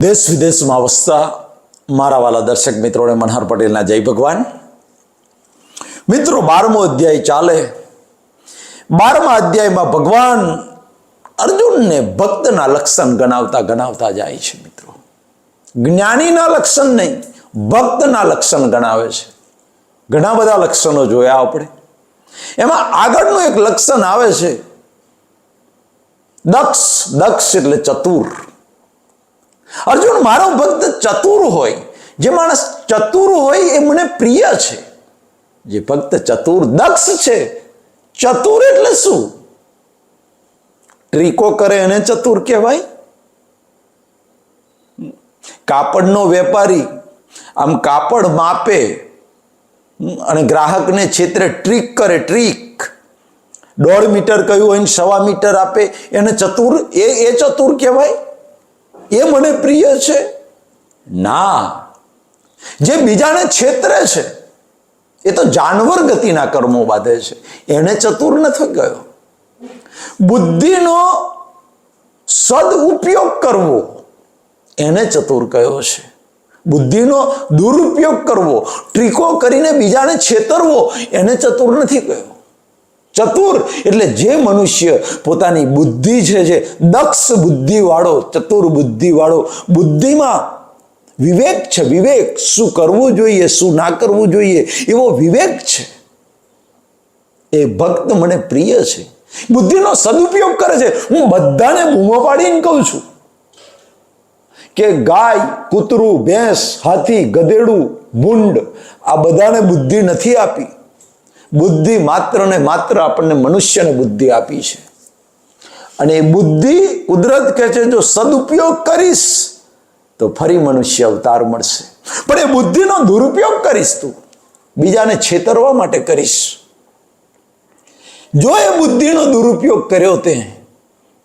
દેશ વિદેશમાં વસતા મારા વાલા દર્શક મિત્રોને મનહર પટેલના જય ભગવાન. મિત્રો, બારમો અધ્યાય ચાલે. બારમા અધ્યાયમાં ભગવાન અર્જુનને ભક્તના લક્ષણ ગણાવતા ગણાવતા જાય છે, મિત્રો. જ્ઞાનીના લક્ષણ નહીં, ભક્તના લક્ષણ ગણાવે છે. ઘણા બધા લક્ષણો જોયા આપણે. એમાં આગળનું એક લક્ષણ આવે છે. દક્ષ દક્ષ એટલે ચતુર. અર્જુન, મારો ભક્ત ચતુર હોય, જે માણસ ચતુર હોય એ મને પ્રિય છે. જે ભક્ત ચતુર દક્ષ છે, ચતુર એટલે શું? ટ્રીકો કરે એને ચતુર કહેવાય? કાપડનો વેપારી, આમ કાપડ માપે, અને ગ્રાહકને છેતરે ટ્રીક કરે, ટ્રીક. દોઢ મીટર કહ્યું હોય સવા મીટર આપે, એને ચતુર, એ એ ચતુર કહેવાય? એ મને પ્રિય છે? ના. જે બીજાને છેતરે છે, એ તો જાનવર ગતિના કર્મો બાંધે છે. એને ચતુર નથી ગયો. બુદ્ધિનો સદઉપયોગ કરવો, એને ચતુર કયો છે. બુદ્ધિનો દુરુપયોગ કરવો, ટ્રીકો કરીને બીજાને છેતરવો, એને ચતુર નથી કયો ચતુર. એટલે જે મનુષ્ય પોતાની બુદ્ધિ છે જે દક્ષ બુદ્ધિવાળો, ચતુર બુદ્ધિવાળો, બુદ્ધિમાં વિવેક છે, વિવેક. શું કરવું જોઈએ, શું ના કરવું જોઈએ, એવો વિવેક છે. એ ભક્ત મને પ્રિય છે. બુદ્ધિનો સદુપયોગ કરે છે. હું બધાને બૂમો પાડીને કહું છું કે ગાય, કૂતરું, ભેંસ, હાથી, ગધેડું, ભૂંડ આ બધાને બુદ્ધિ નથી આપી. બુદ્ધિ માત્ર ને માત્ર આપણને મનુષ્યને બુદ્ધિ આપી છે. અને એ બુદ્ધિ કુદરત કહે છે, જો સદુપયોગ કરીશ, તો ફરી મનુષ્ય અવતાર મળશે. પણ એ બુદ્ધિનો દુરુપયોગ કરીશ તું. બીજાને છેતરવા માટે કરીશ. જો એ બુદ્ધિનો દુરુપયોગ કર્યો તે,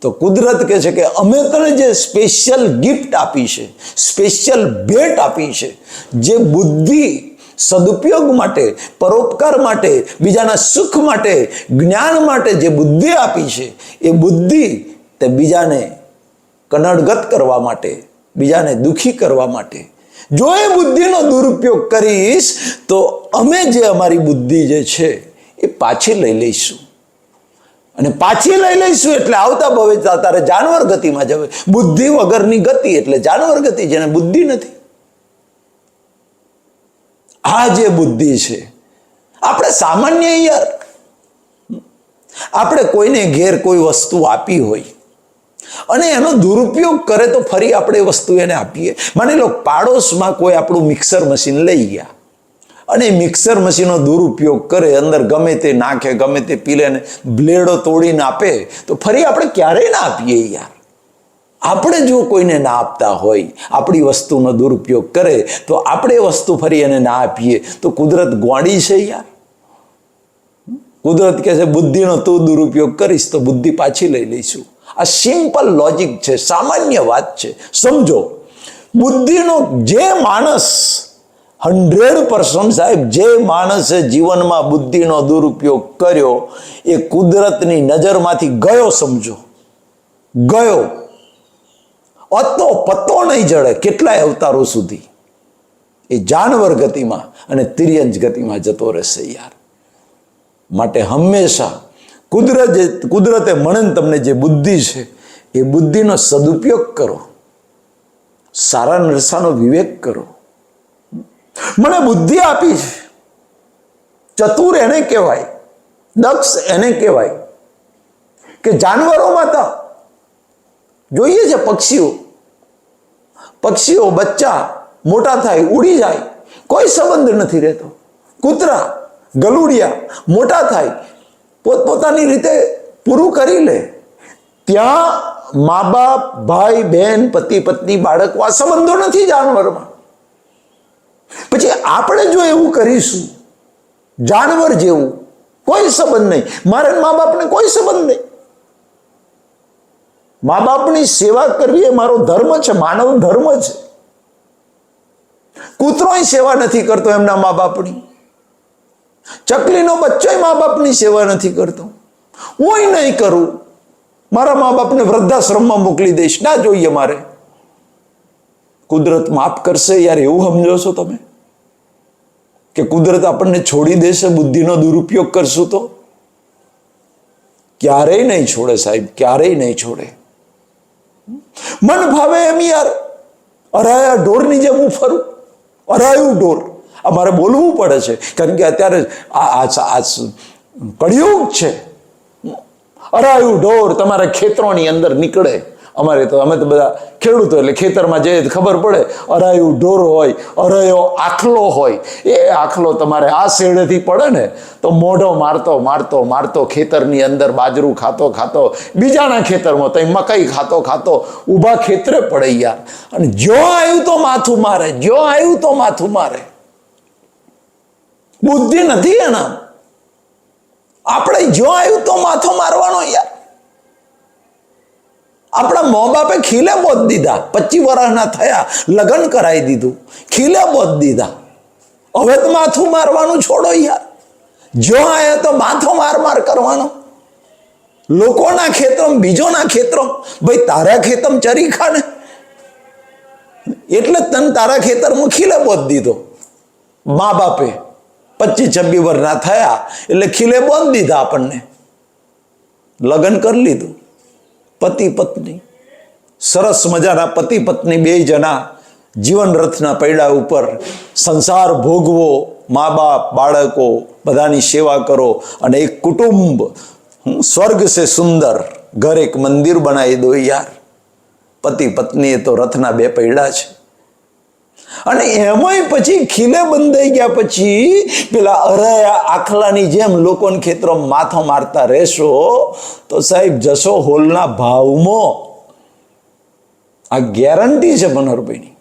તો કુદરત કહે છે કે અમે તને જે સ્પેશિયલ ગિફ્ટ આપી છે સ્પેશિયલ ભેટ આપી છે, જે બુદ્ધિ સદુપયોગ માટે, પરોપકાર માટે, બીજાના સુખ માટે, જ્ઞાન માટે જે બુદ્ધિ આપી છે, એ બુદ્ધિ તે બીજાને કનડગત કરવા માટે, બીજાને દુખી કરવા માટે. જો એ બુદ્ધિનો દુરુપયોગ કરીશ, તો અમે જે અમારી બુદ્ધિ જે છે, એ પાછી લઈ લઈશું. અને પાછી લઈ લઈશું એટલે આવતા ભવે તારે જાનવર ગતિમાં જવે. બુદ્ધિ વગરની ગતિ એટલે જાનવર ગતિ, જેને બુદ્ધિ નથી. આ જે બુદ્ધિ છે, આપણે સામાન્ય યાર. આપણે કોઈને ઘેર કોઈ વસ્તુ આપી હોય અને એનો દુરુપયોગ કરે તો ફરી આપણે વસ્તુ એને આપીએ. માની લો, પાડોશમાં કોઈ આપણું મિક્સર મશીન લઈ ગયા અને મિક્સર મશીનનો દુરુપયોગ કરે, અંદર ગમે તે નાખે, ગમે તે પીલે ને બ્લેડો તોડીને આપે, તો ફરી આપણે ક્યારેય ના આપીએ યાર. આપણે જો કોઈને ના આપતા હોય, આપણી વસ્તુનો દુરુપયોગ કરે, તો આપણે વસ્તુ ફરી એને ના આપીએ, તો કુદરત ગોળી છે યાર. કુદરત કહે છે, બુદ્ધિનો તું દુરુપયોગ કરીશ, તો બુદ્ધિ પાછી લઈ લઈશું. આ સિમ્પલ લોજિક છે, સામાન્ય વાત છે. સમજો, બુદ્ધિનો જે માણસ, હંડ્રેડ પર્સન્ટ સાહેબ, જે માણસે જીવનમાં બુદ્ધિનો દુરુપયોગ કર્યો, એ કુદરતની નજરમાંથી ગયો, સમજો. ગયો. અતો પત્તો નહીં જડે કેટલાય અવતારો સુધી. એ જાનવર ગતિમાં અને તિર્યંજ ગતિમાં જતો રહેશે યાર. માટે હંમેશા કુદરત, કુદરતે મણન તમને જે બુદ્ધિ છે, એ બુદ્ધિનો સદુપયોગ કરો. સારા નરસાનો વિવેક કરો. મને બુદ્ધિ આપી છે. ચતુર એને કહેવાય, દક્ષ એને કહેવાય. કે જાનવરોમાં તો જોઈએ છે પક્ષીઓ. પક્ષીઓ, બચ્ચા મોટા થાય, ઉડી જાય, કોઈ સંબંધ નથી રહેતો. કૂતરા, ગલુડિયા મોટા થાય, પોતપોતાની રીતે પૂરું કરી લે. ત્યાં મા બાપ, ભાઈ, બહેન, પતિ, પત્ની, બાળકો આ સંબંધો નથી જાનવરમાં. પછી આપણે જો એવું કરીશું, જાનવર જેવું કોઈ સંબંધ નહીં. મારે મા બાપને કોઈ સંબંધ નહીં. મા બાપની સેવા કરવી એ મારો ધર્મ છે, માનવ ધર્મ છે. કૂતરોય સેવા નથી કરતો એમના મા બાપની ચકલીનો બચ્ચોય મા બાપની સેવા નથી કરતો. હું નહીં કરું. મારા મા બાપને વૃદ્ધાશ્રમમાં મોકલી દઈશ. ના જોઈએ મારે. કુદરત માફ કરશે યાર, એવું સમજો છો તમે? કે કુદરત આપણને છોડી દેશે, બુદ્ધિનો દુરુપયોગ કરશું તો? ક્યારેય નહીં છોડે સાહેબ, ક્યારેય નહીં છોડે. મન ભાવે એમ યાર. અરાયા ઢોરની જેમ હું ફરું. અરાયું ઢોર. આ મારે બોલવું પડે છે. કારણ કે અત્યારે આ આ છે. અરાયું ઢોર તમારા ખેતરોની અંદર નીકળે. અમારે તો અમે તો બધા ખેડૂતો એટલે ખેતરમાં જઈએ તો ખબર પડે, અરાયું ઢોર હોય, અરાયો આખલો હોય, એ આખલો તમારે આ શેડેથી પડે ને, તો મોઢો મારતો મારતો મારતો, ખેતરની અંદર બાજરું ખાતો ખાતો, બીજાના ખેતરમાં તો મકાઈ ખાતો ખાતો, ઊભા ખેતરે પડે યાર. અને જો આવ્યું તો માથું મારે જો આવ્યું તો માથું મારે. બુદ્ધિ નથી એના આપણે જો આવ્યું તો માથો મારવાનો યાર. આપણા મો બાપે ખીલે બોધ દીધા. પચીસ વર્ષના થયા, લગ્ન કરાવી દીધું. ખીલે બોધ દીધા. હવે તો માથું મારવાનું છોડો યાર. જો આયા તો માથો માર માર કરવાનો. લોકોના ખેતરમ, બીજોના ખેતરો ભાઈ, તારા ખેતમ ચરી ખાને. એટલે તને તારા ખેતરમાં ખીલે બોધ દીધો. મા બાપે પચીસ છબ્બી વર્ષના થયા, એટલે ખીલે બોધ દીધા આપણને. લગ્ન કરી લીધું. પતિ પત્ની. સરસ મજાના પતિ પત્ની બે જણા જીવન રથના પૈડા ઉપર સંસાર ભોગવો, મા બાપ, બાળકો બધાની સેવા કરો અને એક કુટુંબ સ્વર્ગ છે સુંદર, ઘર એક મંદિર બનાવી દો યાર. પતિ પત્નીએ તો રથના બે પૈડા છે. અને એમાંય પછી ખીલે બંધાઈ ગયા પછી પેલા અરાયા આખલાની જેમ લોકોને ખેતરો માથો મારતા રહેશો, તો સાહેબ જશો હોલના ભાવમાં. આ ગેરંટી છે મનોહરભાઈની.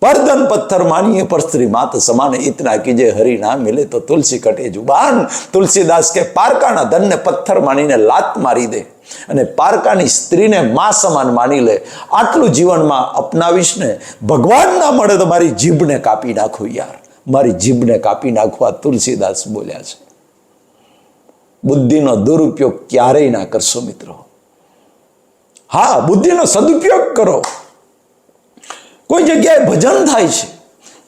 પરદન પથ્થર માનીએ પર સ્ત્રી માત સમાન ઇતના કીજે હરી ના મિલે. તો તુલસી કટે જુબાન. તુલસીદાસ કે પારકાના ધનને પથ્થર માનીને લાત મારી દે અને પારકાની સ્ત્રીને મા સમાન માની લે. આટલું જીવનમાં અપનાવીશ ને, ભગવાન ના મળે તો મારી જીભને કાપી નાખો યાર. મારી જીભને કાપી નાખવા તુલસીદાસ બોલ્યા છે. બુદ્ધિનો દુરુપયોગ ક્યારેય ના કરશો મિત્રો. હા, બુદ્ધિનો સદુપયોગ કરો. કોઈ જગ્યાએ ભજન થાય છે,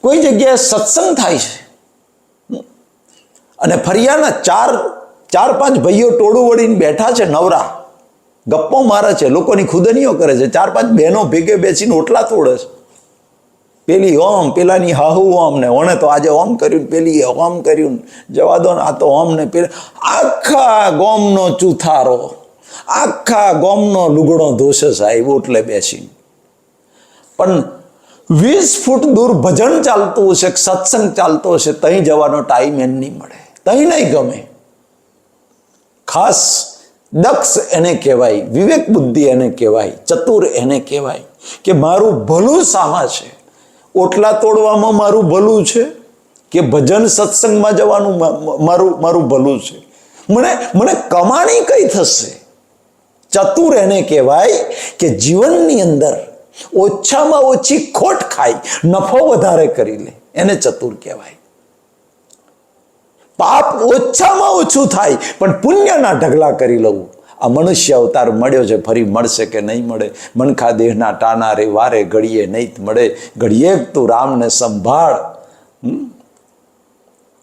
કોઈ જગ્યાએ સત્સંગ થાય છે. અને ફરિયાના ચાર ચાર પાંચ ભાઈઓ ટોળું વળીને બેઠા છે નવરા. ગપ્પો મારે છે, લોકોની ખુદનીઓ કરે છે. ચાર પાંચ બહેનો ભેગે બેસીને ઓટલા તોડે છે. પેલી ઓમ, પેલાની હાહુ ઓમ ને ઓણે તો આજે ઓમ કર્યું પેલી ઓમ કર્યું જવા દો ને આ તો ઓમ ને પેલા. આખા ગોમનો ચૂથારો, આખા ગોમનો લુગડો ધોશે સાહેબ, ઓટલે બેસીને. પણ વીસ ફૂટ દૂર ભજન ચાલતું હશે સત્સંગ ચાલતો હશે ત્યાં જવાનો ટાઈમ એને નહીં મળે. ત્યાં નહીં ગમે. ખાસ દક્ષ એને કહેવાય, વિવેક બુદ્ધિ એને કહેવાય, ચતુર એને કહેવાય કે મારું ભલું સામા છે? ઓટલા તોડવામાં મારું ભલું છે? કે ભજન સત્સંગમાં જવાનું મારું મારું ભલું છે? મને મને કમાણી કઈ થશે? ચતુર એને કહેવાય કે જીવનની અંદર ઓછામાં ઓછી ખોટ ખાય, નફો વધારે કરી લે, એને ચતુર કહેવાય. પાપ ઓછામાં ઓછું થાય, પણ પુણ્યના ઢગલા કરી લઉં. આ મનુષ્ય અવતાર મળ્યો છે, ફરી મળશે કે નહીં મળે? મનખા દેહના ટાના રે વારે ઘડીએ નહીં મળે? ઘડીએ તું રામને સંભાળ.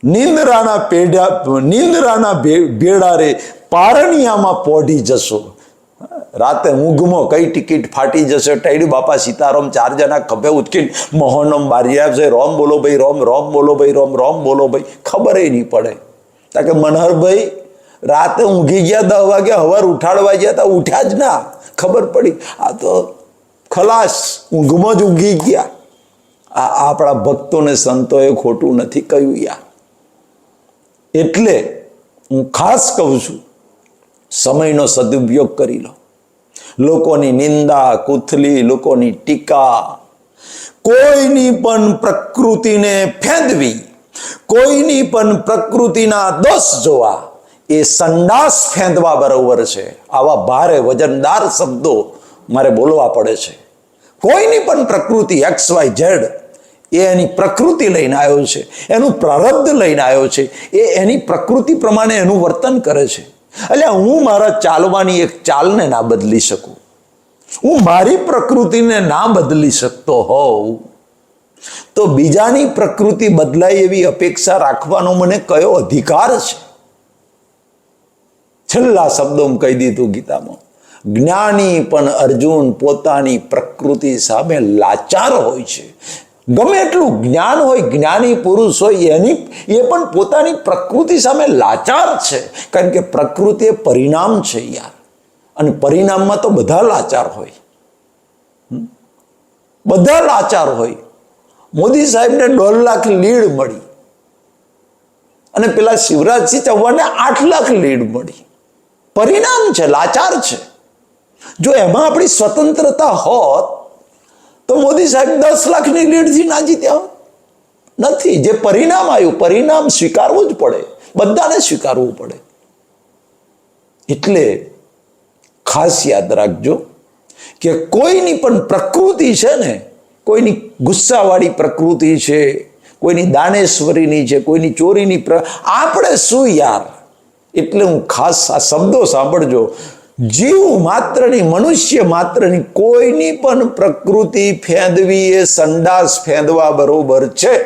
નિંદરાના પેઢા નિંદરાના ભેડા રે પારણિયામાં પોઢી જશો. રાતે ઊંઘમાં કઈ ટિકિટ ફાટી જશે? ટાઈડુ બાપા સીતારામ ચાર જણા ખભે ઉચકીને મોહનમ બારી આવશે રોમ બોલો ભાઈ, રોમ રોમ બોલો ભાઈ, રોમ રોમ બોલો ભાઈ. ખબર નહીં પડે. તા કે મનહરભાઈ, રાતે ઊંઘી ગયા દસ વાગે, હવાર ઉઠાડવા ગયા તા, ઉઠ્યા જ ના. ખબર પડી. આ તો ખલાસ. ઊંઘમાં જ ઊંઘી ગયા. આ આપણા ભક્તોને સંતોએ ખોટું નથી કહ્યું યા. એટલે હું ખાસ કહું છું, સમયનો સદુપયોગ કરી લો. લોકોની નિંદા, કુથલી, લોકોની ટીકા. કોઈની પણ પ્રકૃતિને ફેંદવી, કોઈની પણ પ્રકૃતિના દોષ જોવા, એ સંડાસ ફેંદવા બરોબર છે. આવા ભારે વજનદાર શબ્દો મારે બોલવા પડે છે. કોઈની પણ પ્રકૃતિ એક્સ વાય ઝેડ, એ એની પ્રકૃતિ લઈને આવ્યો છે. એનું પ્રારબ્ધ લઈને આવ્યો છે. એ એની પ્રકૃતિ પ્રમાણે એનું વર્તન કરે છે. એટલે હું મારા ચાલવાની એક ચાલને ના બદલી શકું. હું મારી પ્રકૃતિને ના બદલી શકતો હોઉં. તો બીજાની પ્રકૃતિ બદલાય એવી અપેક્ષા રાખવાનો મને કયો અધિકાર છે? છેલ્લા શબ્દો કહી દીધું ગીતામાં, જ્ઞાની પણ અર્જુન પોતાની પ્રકૃતિ સામે લાચાર હોય છે. ગમે એટલું જ્ઞાન હોય, જ્ઞાની પુરુષ હોય, એની, એ પણ પોતાની પ્રકૃતિ સામે લાચાર છે. કારણ કે પ્રકૃતિ એ પરિણામ છે યાર. અને પરિણામમાં તો બધા લાચાર હોય. બધા લાચાર હોય. મોદી સાહેબને દોઢ લાખ લીડ મળી. અને પેલા શિવરાજસિંહ ચૌહાણને આઠ લાખ લીડ મળી. પરિણામ છે, લાચાર છે. જો એમાં આપણી સ્વતંત્રતા હોત તો મોદી સાહેબ દસ લાખની લીડથી ના જીત્યા નથી, જે પરિણામ આવ્યું, પરિણામ સ્વીકારવું જ પડે. બધાને સ્વીકારવું પડે. એટલે ખાસ યાદ રાખજો કે કોઈની પણ પ્રકૃતિ છે ને, કોઈની ગુસ્સાવાળી પ્રકૃતિ છે, કોઈની દાનેશ્વરીની છે, કોઈની ચોરીની આપણે શું યાર? એટલે હું ખાસ આ શબ્દો સાંભળજો. જીવ માત્રની, મનુષ્ય માત્રની કોઈની પણ પ્રકૃતિ ફેંદવી એ સંડાસ ફેંદવા બરોબર છે.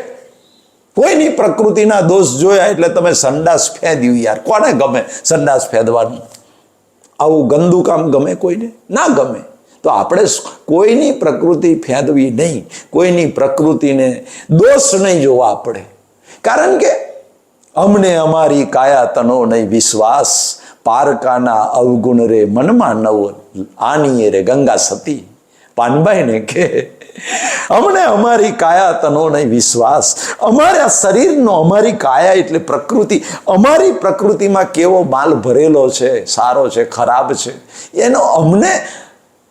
કોઈની પ્રકૃતિના દોષ જોયા એટલે તમે સંડાસ ફેંદ્યું યાર. કોને ગમે સંડાસ ફેંદવાનું? આવું ગંદુ કામ ગમે કોઈને? ના ગમે. તો આપણે કોઈની પ્રકૃતિ ફેંદવી નહીં. કોઈની પ્રકૃતિને દોષ નહીં જોવા આપણે. કારણ કે અમને અમારી કાયા તનો નહીં વિશ્વાસ પારકાના અવગુણ રે મનમાં નવ આનીએ રે ગંગા સતી. પાનબાઈને કે, અમને અમારી કાયા તનો નહીં વિશ્વાસ. અમારા શરીરનો અમારી કાયા એટલે પ્રકૃતિ. અમારી પ્રકૃતિમાં કેવો માલ ભરેલો છે, સારો છે, ખરાબ છે. એનો અમને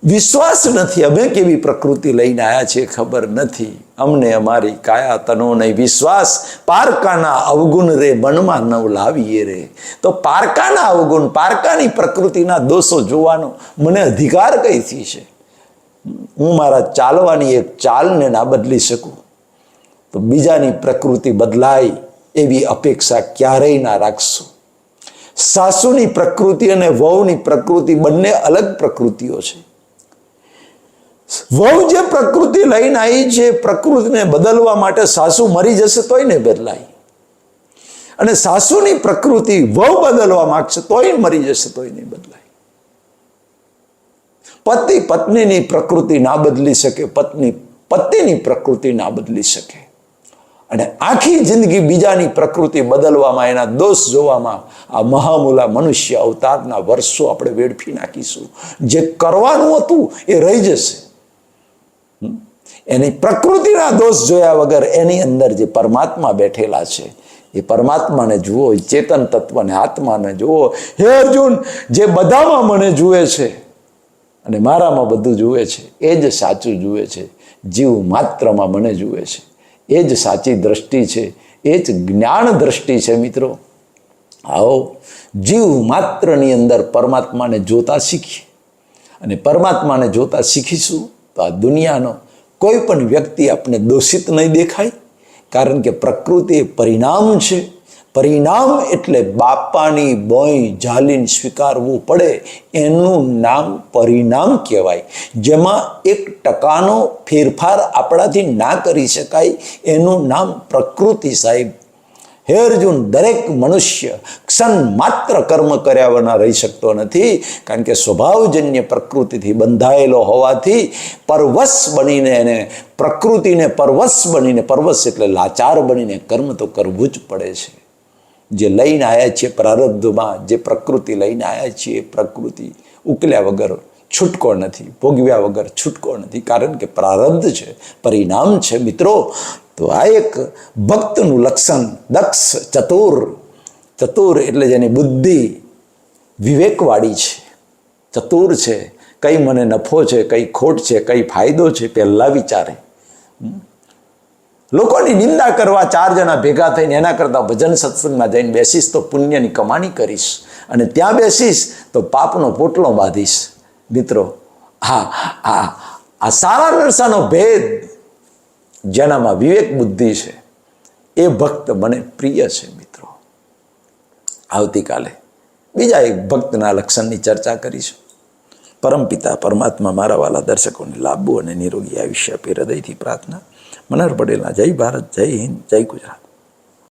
વિશ્વાસ નથી. અમે કેવી પ્રકૃતિ લઈને આવ્યા છીએ ખબર નથી. અમને અમારી કાયા તનો નહીં વિશ્વાસ પારકાના અવગુણ રે, મનમાં નવ લાવીએ રે. તો પારકાના અવગુણ, પારકાની પ્રકૃતિના દોષો જોવાનો મને અધિકાર કઈથી છે? હું મારા ચાલવાની એક ચાલને ના બદલી શકું? તો બીજાની પ્રકૃતિ બદલાય એવી અપેક્ષા ક્યારેય ના રાખશો. સાસુની પ્રકૃતિ અને વહુની પ્રકૃતિ બંને અલગ પ્રકૃતિઓ છે. વહુ જે પ્રકૃતિ લઈને આવી છે, પ્રકૃતિને બદલવા માટે સાસુ મરી જશે તોય નહીં બદલાય. અને સાસુની પ્રકૃતિ વહુ બદલવા માંગશે તોય મરી જશે તોય નહીં બદલાય. પતિ પત્નીની પ્રકૃતિ ના બદલી શકે, પત્ની પતિની પ્રકૃતિ ના બદલી શકે. અને આખી જિંદગી બીજાની પ્રકૃતિ બદલવામાં એના દોષ જોવામાં આ મહામૂલા મનુષ્ય અવતારના વર્ષો આપણે વેડફી નાખીશું. જે કરવાનું હતું એ રહી જશે. એની પ્રકૃતિના દોષ જોયા વગર એની અંદર જે પરમાત્મા બેઠેલા છે, એ પરમાત્માને જુઓ ચેતન તત્વને, આત્માને જુઓ. હે અર્જુન, જે બધામાં મને જુએ છે અને મારામાં બધું જુએ છે, એ જ સાચું જુએ છે. જીવ માત્રમાં મને જુએ છે. એ જ સાચી દ્રષ્ટિ છે. એ જ જ્ઞાન દ્રષ્ટિ છે મિત્રો. આવો, જીવ માત્રની અંદર પરમાત્માને જોતા શીખીએ. અને પરમાત્માને જોતા શીખીશું તો આ દુનિયાનો કોઈ પણ વ્યક્તિ આપણે દોષિત નહીં દેખાય, કારણ કે પ્રકૃતિ પરિણામ છે. પરિણામ એટલે બાપાની બોય ઝાલીને સ્વીકારવું પડે, એનું નામ પરિણામ કહેવાય. જેમાં એક ટકાનો ફેરફાર આપણાથી ના કરી શકાય, એનું નામ પ્રકૃતિ સાહેબ હે અર્જુન, દરેક મનુષ્ય ક્ષણ માત્ર કર્મ કર્યા વિના રહી શકતો નથી, કારણ કે સ્વભાવજન્ય પ્રકૃતિથી બંધાયેલો હોવાથી પરવશ બનીને એને પ્રકૃતિને પરવશ બનીને, પરવશ એટલે લાચાર બનીને કર્મ તો કરવું જ પડે છે. જે લઈને આવ્યા છીએ પ્રારબ્ધમાં, જે પ્રકૃતિ લઈને આવ્યા છીએ, પ્રકૃતિ ઉકલ્યા વગર છૂટકો નથી, ભોગવ્યા વગર છૂટકો નથી, કારણ કે પ્રારબ્ધ છે, પરિણામ છે મિત્રો તો આ એક ભક્તનું લક્ષણ દક્ષ ચતુર. ચતુર એટલે જેની બુદ્ધિ વિવેકવાળી છે. ચતુર છે. કઈ મને નફો છે, કઈ ખોટ છે, કઈ ફાયદો છે, પહેલાં વિચારે. લોકોની નિંદા કરવા ચાર જણા ભેગા થઈને એના કરતાં ભજન સત્સંગમાં જઈને બેસીશ તો પુણ્યની કમાણી કરીશ. અને ત્યાં બેસીશ તો પાપનો પોટલો બાંધીશ. મિત્રો હા હા આ સારા નરસાનો ભેદ જેનામાં વિવેક બુદ્ધિ છે, એ ભક્ત મને પ્રિય છે મિત્રો. આવતીકાલે બીજા એક ભક્તના લક્ષણની ચર્ચા કરીશું. પરમપિતા પરમાત્મા મારા વાલા દર્શકોને લાંબુ અને નિરોગી આયુષ્ય આપી હૃદયથી પ્રાર્થના. મનહર પટેલના જય ભારત, જય હિન્દ, જય ગુજરાત.